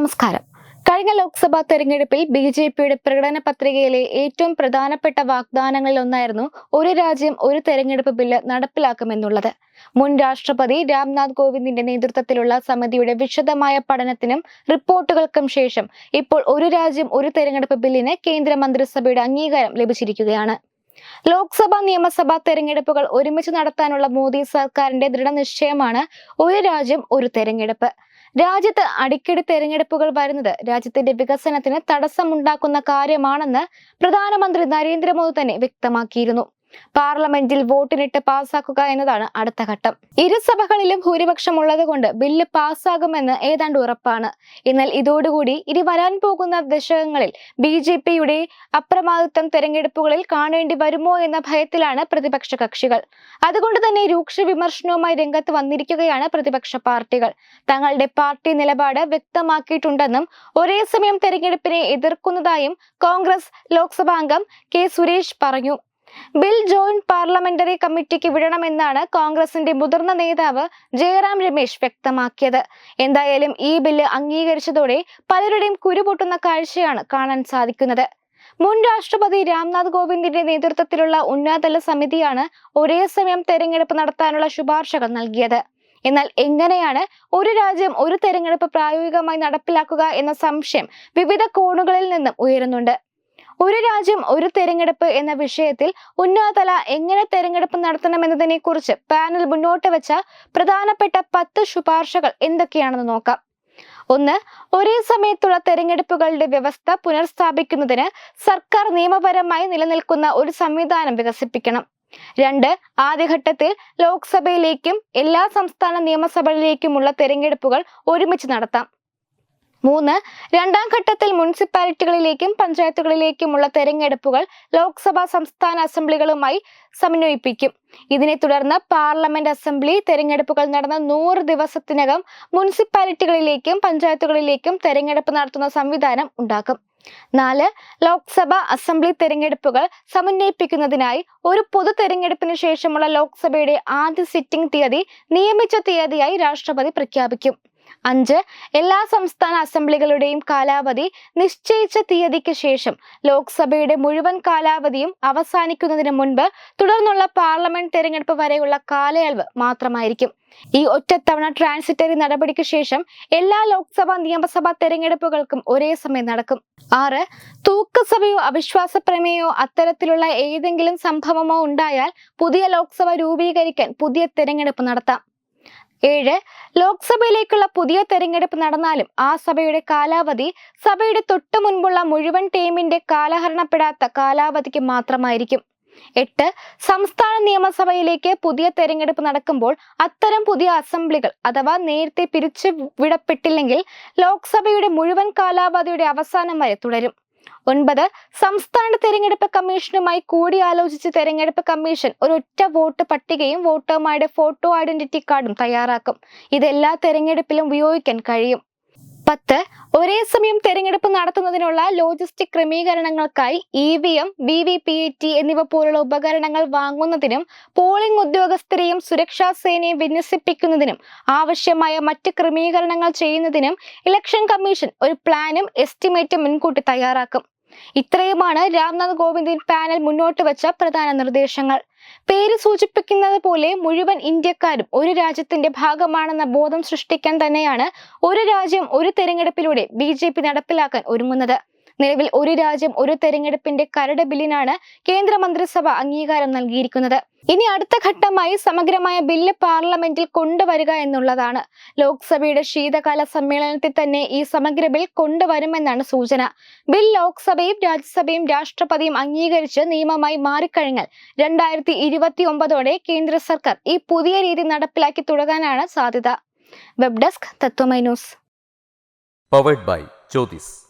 നമസ്കാരം. കഴിഞ്ഞ ലോക്സഭാ തെരഞ്ഞെടുപ്പിൽ ബി ജെ പിയുടെ പ്രകടന പത്രികയിലെ ഏറ്റവും പ്രധാനപ്പെട്ട വാഗ്ദാനങ്ങളിൽ ഒന്നായിരുന്നു ഒരു രാജ്യം ഒരു തെരഞ്ഞെടുപ്പ് ബില്ല് നടപ്പിലാക്കുമെന്നുള്ളത്. മുൻ രാഷ്ട്രപതി രാംനാഥ് കോവിന്ദിന്റെ നേതൃത്വത്തിലുള്ള സമിതിയുടെ വിശദമായ പഠനത്തിനും റിപ്പോർട്ടുകൾക്കും ശേഷം ഇപ്പോൾ ഒരു രാജ്യം ഒരു തെരഞ്ഞെടുപ്പ് ബില്ലിന് കേന്ദ്ര മന്ത്രിസഭയുടെ അംഗീകാരം ലഭിച്ചിരിക്കുകയാണ്. ലോക്സഭാ നിയമസഭാ തെരഞ്ഞെടുപ്പുകൾ ഒരുമിച്ച് നടത്താനുള്ള മോദി സർക്കാരിന്റെ ദൃഢനിശ്ചയമാണ് ഒരു രാജ്യം ഒരു തെരഞ്ഞെടുപ്പ്. രാജ്യത്ത് അടിക്കടി തെരഞ്ഞെടുപ്പുകൾ വരുന്നത്. രാജ്യത്തിന്റെ വികസനത്തിന് തടസ്സമുണ്ടാക്കുന്ന കാര്യമാണെന്ന് പ്രധാനമന്ത്രി നരേന്ദ്രമോദി തന്നെ വ്യക്തമാക്കിയിരുന്നു. പാർലമെന്റിൽ വോട്ടിനിട്ട് പാസാക്കുക എന്നതാണ് അടുത്ത ഘട്ടം. ഇരുസഭകളിലും ഭൂരിപക്ഷം ഉള്ളതുകൊണ്ട് ബില്ല് പാസ്സാകുമെന്ന് ഏതാണ്ട് ഉറപ്പാണ്. എന്നാൽ ഇതോടുകൂടി ഇനി വരാൻ പോകുന്ന ദശകങ്ങളിൽ ബി ജെ പിയുടെ അപ്രമാദിത്വം തെരഞ്ഞെടുപ്പുകളിൽ കാണേണ്ടി വരുമോ എന്ന ഭയത്തിലാണ് പ്രതിപക്ഷ കക്ഷികൾ. അതുകൊണ്ട് തന്നെ രൂക്ഷ വിമർശനവുമായി രംഗത്ത് വന്നിരിക്കുകയാണ് പ്രതിപക്ഷ പാർട്ടികൾ. തങ്ങളുടെ പാർട്ടി നിലപാട് വ്യക്തമാക്കിയിട്ടുണ്ടെന്നും ഒരേ സമയം തെരഞ്ഞെടുപ്പിനെ എതിർക്കുന്നതായും കോൺഗ്രസ് ലോക്സഭാംഗം കെ സുരേഷ് പറഞ്ഞു. ബിൽ ജോയിന്റ് പാർലമെന്ററി കമ്മിറ്റിക്ക് വിടണമെന്നാണ് കോൺഗ്രസിന്റെ മുതിർന്ന നേതാവ് ജയറാം രമേശ് വ്യക്തമാക്കിയത്. എന്തായാലും ഈ ബില്ല് അംഗീകരിച്ചതോടെ പലരുടെയും കുരുപൊട്ടുന്ന കാഴ്ചയാണ് കാണാൻ സാധിക്കുന്നത്. മുൻ രാഷ്ട്രപതി രാംനാഥ് കോവിന്ദിന്റെ നേതൃത്വത്തിലുള്ള ഉന്നതതല സമിതിയാണ് ഒരേ സമയം തെരഞ്ഞെടുപ്പ് നടത്താനുള്ള ശുപാർശകൾ നൽകിയത്. എന്നാൽ എങ്ങനെയാണ് ഒരു രാജ്യം ഒരു തെരഞ്ഞെടുപ്പ് പ്രായോഗികമായി നടപ്പിലാക്കുക എന്ന സംശയം വിവിധ കോണുകളിൽ നിന്നും ഉയരുന്നുണ്ട്. ഒരു രാജ്യം ഒരു തെരഞ്ഞെടുപ്പ് എന്ന വിഷയത്തിൽ ഉന്നതതല എങ്ങനെ തെരഞ്ഞെടുപ്പ് നടത്തണമെന്നതിനെ കുറിച്ച് പാനൽ മുന്നോട്ട് വെച്ച പ്രധാനപ്പെട്ട പത്ത് ശുപാർശകൾ എന്തൊക്കെയാണെന്ന് നോക്കാം. ഒന്ന് ഒരേ സമയത്തുള്ള തെരഞ്ഞെടുപ്പുകളുടെ വ്യവസ്ഥ പുനഃസ്ഥാപിക്കുന്നതിന് സർക്കാർ നിയമപരമായി നിലനിൽക്കുന്ന ഒരു സംവിധാനം വികസിപ്പിക്കണം. രണ്ട് ആദ്യഘട്ടത്തിൽ ലോക്സഭയിലേക്കും എല്ലാ സംസ്ഥാന നിയമസഭകളിലേക്കുമുള്ള തെരഞ്ഞെടുപ്പുകൾ ഒരുമിച്ച് നടത്താം. മൂന്ന് രണ്ടാം ഘട്ടത്തിൽ മുനിസിപ്പാലിറ്റികളിലേക്കും പഞ്ചായത്തുകളിലേക്കുമുള്ള തെരഞ്ഞെടുപ്പുകൾ ലോക്സഭാ സംസ്ഥാന അസംബ്ലികളുമായി സമന്വയിപ്പിക്കും. ഇതിനെ തുടർന്ന് പാർലമെന്റ് അസംബ്ലി തെരഞ്ഞെടുപ്പുകൾ നടന്ന നൂറ് ദിവസത്തിനകം മുനിസിപ്പാലിറ്റികളിലേക്കും പഞ്ചായത്തുകളിലേക്കും തെരഞ്ഞെടുപ്പ് നടത്തുന്ന സംവിധാനം ഉണ്ടാക്കും. നാല് ലോക്സഭ അസംബ്ലി തെരഞ്ഞെടുപ്പുകൾ സമന്വയിപ്പിക്കുന്നതിനായി ഒരു പൊതു തെരഞ്ഞെടുപ്പിന് ശേഷമുള്ള ലോക്സഭയുടെ ആദ്യ സിറ്റിംഗ് തീയതി നിയമിച്ച തീയതിയായി രാഷ്ട്രപതി പ്രഖ്യാപിക്കും. അഞ്ച്. എല്ലാ സംസ്ഥാന അസംബ്ലികളുടെയും കാലാവധി നിശ്ചയിച്ച തീയതിക്ക് ശേഷം ലോക്സഭയുടെ മുഴുവൻ കാലാവധിയും അവസാനിക്കുന്നതിന് മുൻപ് തുടർന്നുള്ള പാർലമെന്റ് തെരഞ്ഞെടുപ്പ് വരെയുള്ള കാലയളവ് മാത്രമായിരിക്കും. ഈ ഒറ്റത്തവണ ട്രാൻസിറ്ററി നടപടിക്ക് ശേഷം എല്ലാ ലോക്സഭാ നിയമസഭാ തെരഞ്ഞെടുപ്പുകൾക്കും ഒരേ സമയം നടക്കും. ആറ്. തൂക്കസഭയോ അവിശ്വാസ പ്രമേയോ അത്തരത്തിലുള്ള ഏതെങ്കിലും സംഭവമോ ഉണ്ടായാൽ പുതിയ ലോക്സഭ രൂപീകരിക്കാൻ പുതിയ തെരഞ്ഞെടുപ്പ് നടത്താം. ഏഴ് ലോക്സഭയിലേക്കുള്ള പുതിയ തെരഞ്ഞെടുപ്പ് നടന്നാലും ആ സഭയുടെ കാലാവധി സഭയുടെ തൊട്ടു മുൻപുള്ള മുഴുവൻ ടീമിന്റെ കാലഹരണപ്പെടാത്ത കാലാവധിക്ക് മാത്രമായിരിക്കും. എട്ട് സംസ്ഥാന നിയമസഭയിലേക്ക് പുതിയ തെരഞ്ഞെടുപ്പ് നടക്കുമ്പോൾ അത്തരം പുതിയ അസംബ്ലികൾ അഥവാ നേരത്തെ പിരിച്ചു വിടപ്പെട്ടില്ലെങ്കിൽ ലോക്സഭയുടെ മുഴുവൻ കാലാവധിയുടെ അവസാനം വരെ തുടരും. ഒൻപത് സംസ്ഥാന തെരഞ്ഞെടുപ്പ് കമ്മീഷനുമായി കൂടിയാലോചിച്ച് തെരഞ്ഞെടുപ്പ് കമ്മീഷൻ ഒരൊറ്റ വോട്ട് പട്ടികയും വോട്ടർമാരുടെ ഫോട്ടോ ഐഡന്റിറ്റി കാർഡും തയ്യാറാക്കും. ഇതെല്ലാ തെരഞ്ഞെടുപ്പിലും ഉപയോഗിക്കാൻ കഴിയും. പത്ത് ഒരേ സമയം തെരഞ്ഞെടുപ്പ് നടത്തുന്നതിനുള്ള logistic ക്രമീകരണങ്ങൾക്കായി E V M V V P A T എന്നിവ പോലുള്ള ഉപകരണങ്ങൾ വാങ്ങുന്നതിനും പോളിംഗ് ഉദ്യോഗസ്ഥരെയും സുരക്ഷാ സേനയും വിന്യസിപ്പിക്കുന്നതിനും ആവശ്യമായ മറ്റ് ക്രമീകരണങ്ങൾ ചെയ്യുന്നതിനും ഇലക്ഷൻ കമ്മീഷൻ ഒരു പ്ലാനും എസ്റ്റിമേറ്റും മുൻകൂട്ടി തയ്യാറാക്കും. ഇത്രയുമാണ് രാംനാഥ് കോവിന്ദിൻ പാനൽ മുന്നോട്ട് വെച്ച പ്രധാന നിർദ്ദേശങ്ങൾ. പേര് സൂചിപ്പിക്കുന്നത് പോലെ മുഴുവൻ ഇന്ത്യക്കാരും ഒരു രാജ്യത്തിന്റെ ഭാഗമാണെന്ന ബോധം സൃഷ്ടിക്കാൻ തന്നെയാണ് ഒരു രാജ്യം ഒരു തെരഞ്ഞെടുപ്പിലൂടെ ബി നടപ്പിലാക്കാൻ ഒരുങ്ങുന്നത്. നിലവിൽ ഒരു രാജ്യം ഒരു തെരഞ്ഞെടുപ്പിന്റെ കരട് ബില്ലിനാണ് കേന്ദ്ര മന്ത്രിസഭ അംഗീകാരം നൽകിയിരിക്കുന്നത്. ഇനി അടുത്ത ഘട്ടമായി സമഗ്രമായ ബില്ല് പാർലമെന്റിൽ കൊണ്ടുവരിക എന്നുള്ളതാണ്. ലോക്സഭയുടെ ശീതകാല സമ്മേളനത്തിൽ തന്നെ ഈ സമഗ്ര ബിൽ കൊണ്ടുവരുമെന്നാണ് സൂചന. ബിൽ ലോക്സഭയും രാജ്യസഭയും രാഷ്ട്രപതിയും അംഗീകരിച്ച് നിയമമായി മാറിക്കഴിഞ്ഞാൽ രണ്ടായിരത്തി ഇരുപത്തി ഒമ്പതോടെ കേന്ദ്ര സർക്കാർ ഈ പുതിയ രീതി നടപ്പിലാക്കി തുടങ്ങാനാണ് സാധ്യത. Web desk Tatvamayi news. Powered by Jyothis